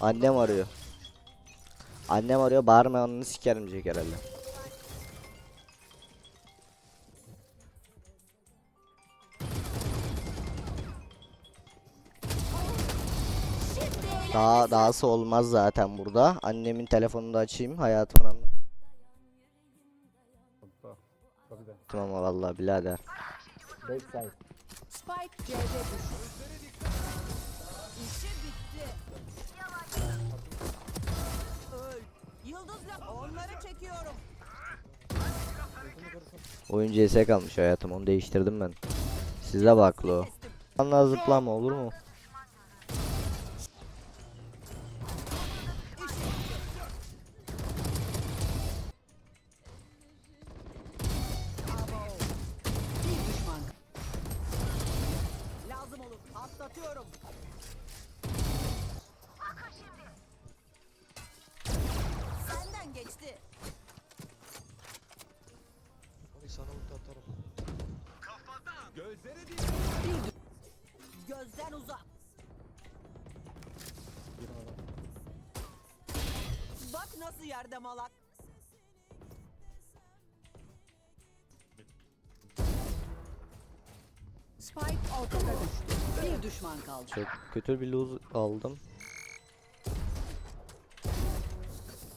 Annem arıyor. Annem arıyor bağırma onu sikerim diyecek herhalde. Daha dahası olmaz zaten burada. Annemin telefonunu da açayım hayatımın anla. Tamam vallahi birader. Backside. Spike C'de düştü. Yıldızla onları çekiyorum. Oyun CS kalmış hayatım onu değiştirdim ben. Size bak lo. Anla zıplama olur mu? Lazım olur. Atlatıyorum. Abi sana ulti atarım. Gözden uzak. Bak nasıl yerde malak. Spike ortada düştü. Bir düşman kaldı. Çok kötü bir lose aldım.